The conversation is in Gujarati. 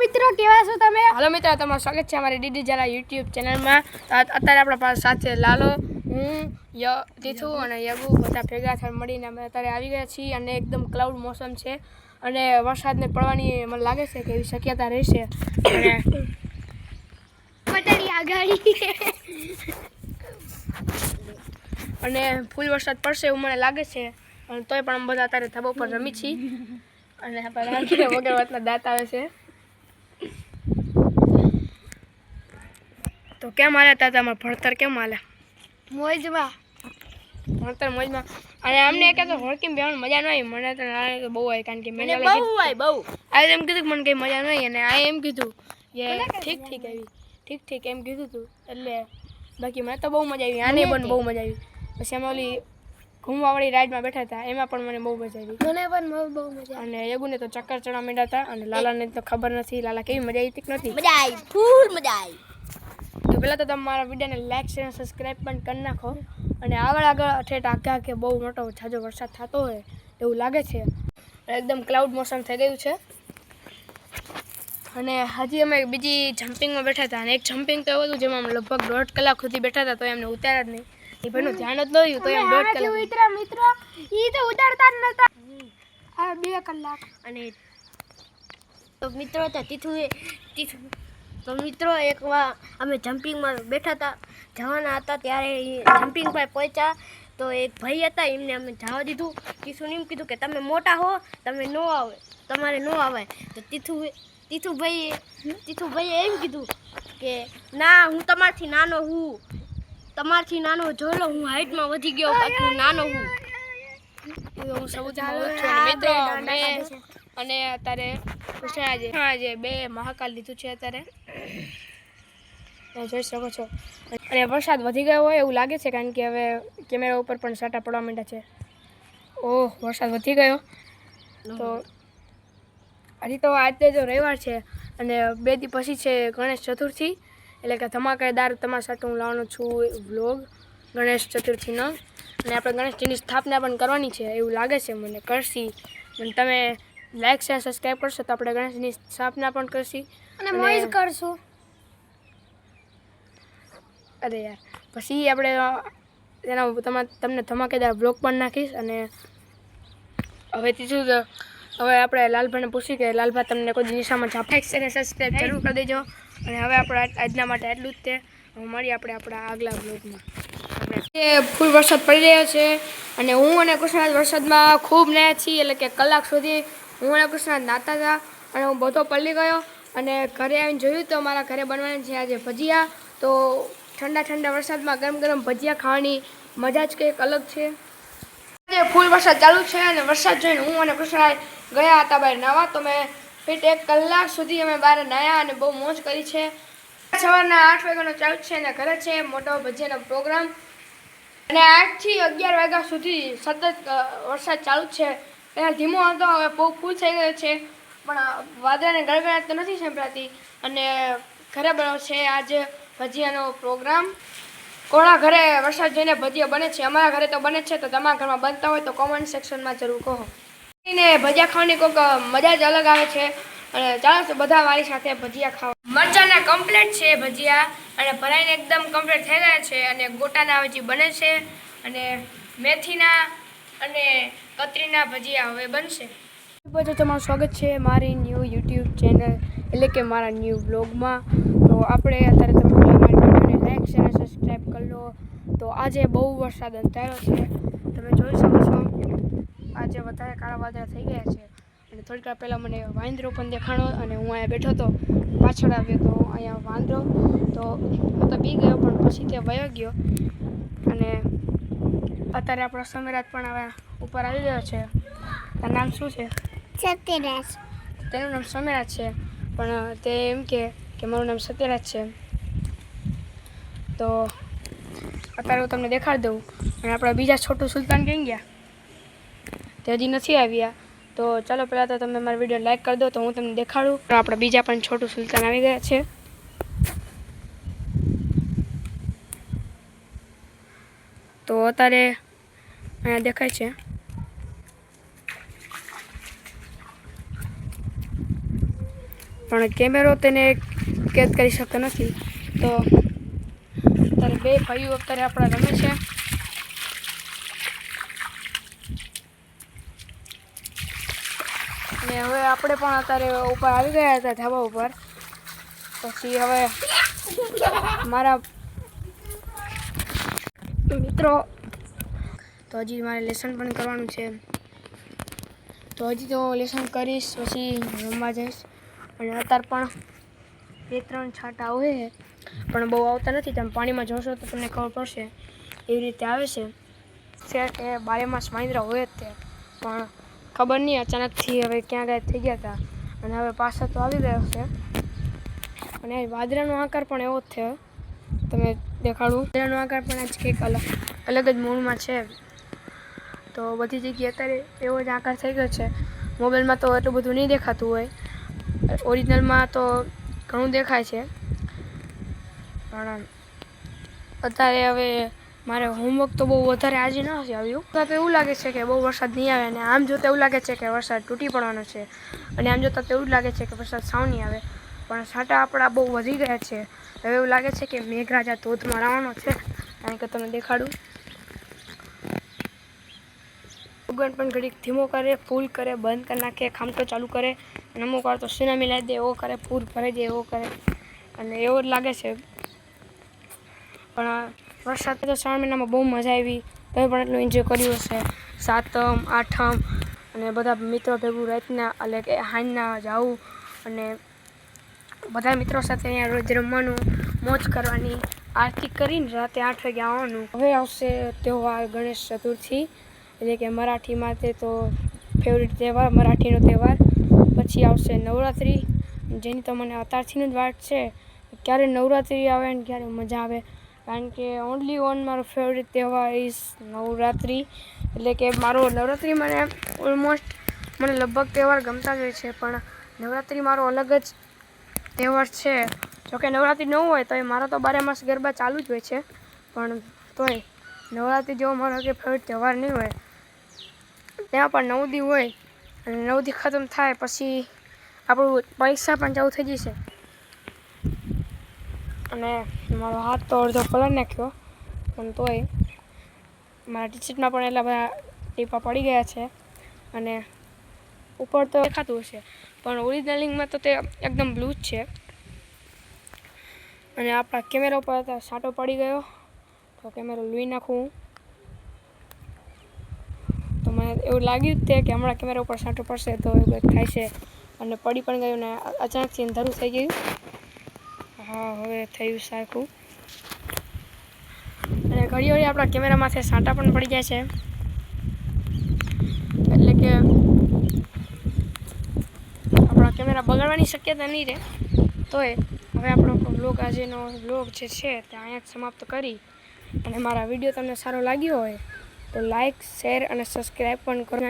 મિત્રો કેવા છો તમે? હાલો મિત્રો તમારું સ્વાગત છે અમારી ડીડી જરા યુટ્યુબ ચેનલમાં. અત્યારે આપણા પાસે સાથે લાલો હું ય તીથુ અને યગુ બધા ભેગા થઈ મળીને અમે અત્યારે આવી ગયા છીએ અને એકદમ ક્લાઉડ મોસમ છે અને વરસાદને પડવાની મને લાગે છે કે એવી શક્યતા રહેશે. અને અને ફૂલ વરસાદ પડશે એવું મને લાગે છે અને તોય પણ અમે બધા અત્યારે થબો પર રમી છીએ. અને વગર વાતના દાંત આવે છે. તો કેમ હાલે તા તમારું ભણતર કેમ હાલે મોજમાં. ભણતર મોજમાં. અને અમને કે તો હોળકીમ બેવાનું મજા ન આવી મને તો ના બહુ આવી કારણ કે મેં બહુ હોય બહુ. આ એમ કીધું કે મને કંઈ મજા નહીં. અને આ એમ કીધું કે ઠીક ઠીક આવી. ઠીક ઠીક એમ કીધું તું. એટલે બાકી મને તો બહુ મજા આવી. આને પણ બહુ મજા આવી. પછી અમે ઓલી ઘૂમવાવાળી રાઈડમાં બેઠા હતા. એમાં પણ મને બહુ મજા આવી. મને પણ બહુ મજા અને યગુને તો ચક્કર ચડવા માંડ્યા હતા. અને લાલાને તો ખબર નથી. લાલા કેવી મજા આવી હતી કે નથી? મજા આવી. ફૂલ મજા આવી. પહેલાં તો તમે મારા વિડીયોને લાઈક શેર અને સબસ્ક્રાઈબ પણ કરી નાખો. અને આગળ આગળ ઠેઠ આખે કે બહુ મોટો ઝાઝો વરસાદ થતો હોય એવું લાગે છે. એકદમ ક્લાઉડ મોસમ થઈ ગયું છે. અને હજી અમે બીજી જમ્પિંગમાં બેઠા હતા. અને એક જમ્પિંગ તો એવું હતું જેમાં અમે લગભગ દોઢ કલાક સુધી બેઠા હતા તો એમને ઉતાર્યા જ નહીં. એ ભાઈનું ધ્યાન જ ન તો એમ દોઢ કલાક. મિત્રો મિત્રો ઈ તો ઉતારતા જ નહોતા આ બે કલાક. અને તો મિત્રો તો તીથું તીથું તો મિત્રો એકવાર અમે જમ્પિંગમાં બેઠા હતા. જવાના હતા ત્યારે જમ્પિંગ પર પહોંચ્યા. તો એક ભાઈ હતા એમને અમે જવા દીધું. તીથું એમ કીધું કે તમે મોટા હો તમે ન આવે તમારે ન આવે. તો તીથુ તીથુભાઈએ તીથુભાઈએ એમ કીધું કે ના હું તમારથી નાનો હું. તમારથી નાનો જોઈ લો હું હાઇટમાં વધી ગયો બાકી નાનો હું. હું સૌથી અને મિત્રો મેં અને અત્યારે આજે બે મહાકાલ લીધું છે અત્યારે. જોઈ શકો છો. અને વરસાદ વધી ગયો હોય એવું લાગે છે, કારણ કે હવે કેમેરા ઉપર પણ સાટા પડવા માંડ્યા છે. ઓહ, વરસાદ વધી ગયો. તો હજી તો આજે જો રવિવાર છે અને બે દી પછી છે ગણેશ ચતુર્થી, એટલે કે ધમાકેદાર સાથે હું લાવવાનો છું વ્લોગ, ગણેશ ચતુર્થીનો. અને આપણે ગણેશજીની સ્થાપના પણ કરવાની છે, એવું લાગે છે મને, કરશી. અને તમે લાઈક શેર સબસ્ક્રાઈબ કરશો તો આપણે ગણેશની સ્થાપના પણ કરશી. અને મોઈઝ કરશું. અરે યાર પછી આપણે એના તમા તમને ધમાકેદાર બ્લોગ પણ નાખીશ અને હવે ત્રીજું હવે આપણે લાલભાઈને પૂછી કે લાલભા તમને કોઈ દિશામાં ઝાપ છે અને સબસ્ક્રાઈબ જરૂર કરી દેજો. અને હવે આપણે આજના માટે એટલું જ તે. મળીએ આપણે આપણા આગલા બ્લોગમાં એ ફૂલ વરસાદ પડી રહ્યો છે અને હું અને કૃષ્ણરાજ વરસાદમાં ખૂબ નયા છીએ એટલે કે કલાક સુધી હું અને કૃષ્ણ નાતા હતા અને હું બધો પલ્લી ગયો અને ઘરે આવીને જોયું તો મારા ઘરે બનવાની છે આજે ભજીયા. તો ઠંડા ઠંડા વરસાદમાં ગરમ ગરમ ભજીયા ખાવાની મજા જ કંઈક અલગ છે. આજે ફૂલ વરસાદ ચાલુ છે અને વરસાદ જોઈને હું અને કૃષ્ણ ગયા હતા બહાર નાવા તો મેં ફીટ એક કલાક સુધી અમે બહાર નાયા અને બહુ મોજ કરી છે. સવારના આઠ વાગ્યાનો ચાલુ છે અને ઘરે છે મોટો ભજીયાનો પ્રોગ્રામ. અને આઠથી અગિયાર વાગ્યા સુધી સતત વરસાદ ચાલુ છે. પહેલાં ધીમો હતો, હવે બહુ ફૂલ થઈ ગયો છે. પણ વાદળાને ગળગળાટ તો નથી સંભળાતી. અને ઘરે બન્યો છે આજે ભજીયાનો પ્રોગ્રામ કોણા ઘરે વરસાદ જોઈને ભજીયા બને છે? અમારા ઘરે તો બને છે, તો તમારા ઘરમાં બનતા હોય તો કોમેન્ટ સેક્શનમાં જરૂર કહો. ને ભજીયા ખાવાની કોઈક મજા જ અલગ આવે છે. અને ચાલો બધા મારી સાથે ભજીયા ખાવા. મરચાના કમ્પ્લીટ છે ભજીયા. અને ભરાઈને એકદમ કમ્પ્લીટ થઈ ગયા છે. અને ગોટાના હજી બને છે. અને મેથીના અને કતરીના ભજીયા હવે બનશે. બધું તમારું સ્વાગત છે મારી ન્યૂ યુટ્યુબ ચેનલ એટલે કે મારા ન્યૂ બ્લોગમાં તો આપણે અત્યારે તમે મારી વિડીયોને લાઈક શેર અને સબસ્ક્રાઈબ કરી લો. તો આજે બહુ વરસાદ અંધારો છે. તમે જોઈ શકો છો. આજે વધારે કાળા વાદળા થઈ ગયા છે. અને થોડીક વાર પહેલાં મને વાંદરો પણ દેખાણો અને હું અહીંયા બેઠો હતો. પાછળ આવ્યો તો અહીંયા વાંદરો. તો હું તો બી ગયો પણ પછી તે વયો ગયો. અને અત્યારે આપણો સમીરાજ પણ હવે ઉપર આવી ગયો છે. તારું નામ શું છે? સત્યરાજ. તેનું નામ સમીરાજ છે. પણ તે એમ કે કે મારું નામ સત્યરાજ છે. તો અત્યારે હું તમને દેખાડી દઉં. અને આપણા બીજા છોટું સુલતાન ક્યાં ગયા? તે હજી નથી આવ્યા. તો ચાલો પહેલાં તો તમે મારો વીડિયો લાઇક કરી દો તો હું તમને દેખાડું. આપણા બીજા પણ છોટું સુલતાન આવી ગયા છે. તો અત્યારે અહીંયા દેખાય છે. પણ કેમેરો તેને કેદ કરી શકતો નથી. તો અત્યારે બે ભાઈઓ અત્યારે આપણા રમે છે. અને હવે આપણે પણ અત્યારે ઉપર આવી ગયા હતા ધાબા ઉપર. પછી હવે મારા મિત્રો, તો હજી મારે લેસન પણ કરવાનું છે. તો હજી તો લેસન કરીશ, પછી રમવા જઈશ. અને અત્યારે પણ બે ત્રણ છાંટા હોય છે, પણ બહુ આવતા નથી. તમે પાણીમાં જોશો તો તમને ખબર પડશે એવી રીતે આવે છે. છે એ બારે માસ વાંદરા હોય જ તે, પણ ખબર નહીં અચાનકથી હવે ક્યાં ગાયબ થઈ ગયા હતા અને હવે પાછા તો આવી ગયો છે. અને વાદરાનો આકાર પણ એવો જ થયો. તમે દેખાડું. વાદળાનો આકાર પણ આજ કંઈક અલગ અલગ જ મૂળમાં છે. તો બધી જગ્યાએ અત્યારે એવો જ આકાર થઈ ગયો છે. મોબાઈલમાં તો એટલું બધું નહીં દેખાતું હોય. ઓરિજિનલમાં તો ઘણું દેખાય છે. પણ અત્યારે હવે મારે હોમવર્ક તો બહુ વધારે આજે ન હશે આવ્યું. તો એવું લાગે છે કે બહુ વરસાદ નહીં આવે અને આમ જોતા એવું લાગે છે કે વરસાદ તૂટી પડવાનો છે. અને આમ જોતા તો એવું જ લાગે છે કે વરસાદ સાવ નહીં આવે. પણ છાંટા આપણા બહુ વધી ગયા છે. હવે એવું લાગે છે કે મેઘરાજા ધોધમાં આવવાનો છે. કારણ કે તમને દેખાડું. ઉગણ પણ ઘડીક ધીમો કરે, ફૂલ કરે, બંધ કરી નાખે ખામટો ચાલુ કરે. અને અમુક વાર તો સુનામી લાવી દે, એવો કરે, પૂર ભરાઈ દે, એવો કરે. અને એવો જ લાગે છે. પણ વરસાદ તો શ્રાવણ મહિનામાં બહુ મજા આવી. તમે પણ એટલું એન્જોય કર્યું હશે. સાતમ, આઠમ અને બધા મિત્રો ભેગું રાતના, એટલે કે હાંજના જાવું અને બધા મિત્રો સાથે અહીંયા રોજ રમવાનું, મોજ કરવાની, આરતી કરીને રાતે આઠ વાગે આવવાનું. હવે આવશે તહેવાર ગણેશ ચતુર્થી. એટલે કે મરાઠીમાં તે તો ફેવરિટ તહેવાર, મરાઠીનો તહેવાર. પછી આવશે નવરાત્રિ. જેની તો મને અત્યારથી જ વાત છે. ક્યારે નવરાત્રિ આવે ને ક્યારે મજા આવે. કારણ કે ઓનલી વન મારો ફેવરિટ તહેવાર ઇઝ નવરાત્રિ. એટલે કે મારો નવરાત્રિ મને ઓલમોસ્ટ મને લગભગ તહેવાર ગમતા જ હોય છે. પણ નવરાત્રિ મારો અલગ જ તહેવાર છે. જોકે નવરાત્રિ ન હોય તો એ મારો તો બારે માસ ગરબા ચાલુ જ હોય છે. પણ તોય નવરાત્રિ જેવો મારો કે ફેવરેટ તહેવાર નહીં હોય. ત્યાં પણ નવ દી હોય અને નવ દી ખતમ થાય પછી આપણું પરીક્ષા પણ ચાલુ થઈ જશે. અને મારો હાથ તો અડધો પલળ નાખ્યો, પણ તોય મારા ટી પણ એટલા બધા ટીપા પડી ગયા છે. અને ઉપર તો દેખાતું હશે. પણ ઓરિજિનલિંગમાં તો તે એકદમ બ્લુ જ છે. અને આપણા કેમેરા ઉપર સાટો પડી ગયો. તો કેમેરો લઈ નાખું. તો મને એવું લાગ્યું જ તે કે હમણાં કેમેરા ઉપર સાંટો પડશે તો એવું કંઈક થાય છે. અને પડી પણ ગયું ને અચાનકથી અંધારું થઈ ગયું. હા, હવે થયું સારખું. અને ઘડી ઘડી આપણા કેમેરામાંથી સાંટા પણ પડી જાય છે. એટલે કે આપણા કેમેરા બગાડવાની શક્યતા નહીં રહે. તોય હવે આપણો બ્લોગ આજેનો બ્લોગ જે છે તે અહીંયા જ સમાપ્ત કરી. અને મારા વીડિયો તમને સારો લાગ્યો હોય તો લાઈક શેર અને સબસ્ક્રાઈબ પણ કરો.